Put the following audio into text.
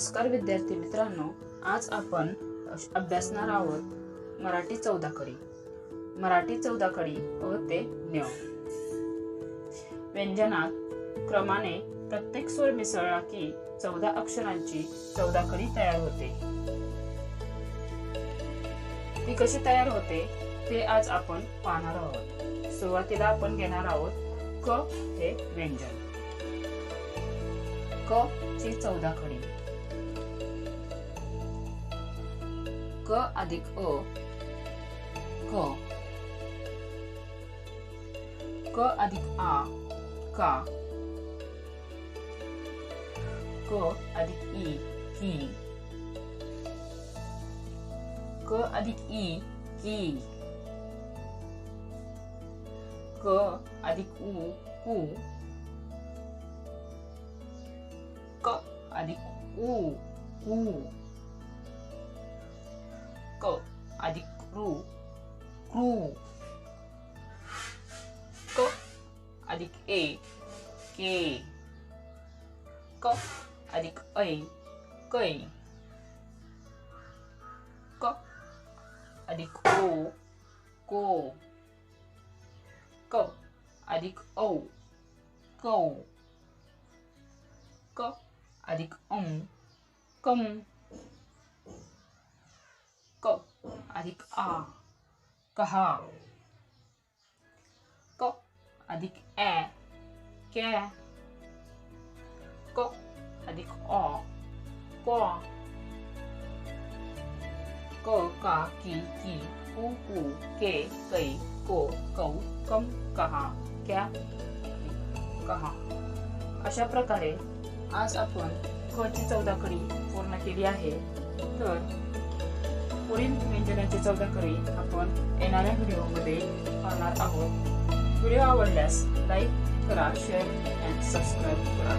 नमस्कार विद्यार्थी मित्रांनो आज आपण अभ्यासणार आहोत मराठी चौदा कडी मराठी चौदाकडी व ते न्य व्यंजनात क्रमाने प्रत्येक स्वर मिसळला की चौदा अक्षरांची चौदा कडी तयार होते. ती कशी तयार होते ते आज आपण पाहणार आहोत. सुरुवातीला आपण घेणार आहोत क हे व्यंजन. क ची चौदा खडी क अधिक अ क क अधिक आ का क अधिक ई की क अधिक ई की क अधिक उ कु क अधिक उ कु क अधिक क्रू क्रू क अधिक ए के क अधिक ऐ कै क अधिक ओ को क अधिक औ कौ क अधिक अं कम क अधिक आ कहा क अधिक ए कै क अधिक अ क क का की की कु कु के कई को कौ कम कहा क्या कहा. अशा प्रकारे आज आपण क ची चौदाकडी पूर्ण केली आहे. तर पुढील व्यंजनाची चौदाकडी आपण येणाऱ्या व्हिडिओमध्ये पाहणार आहोत. व्हिडिओ आवडल्यास लाईक करा शेअर अँड सबस्क्राईब करा.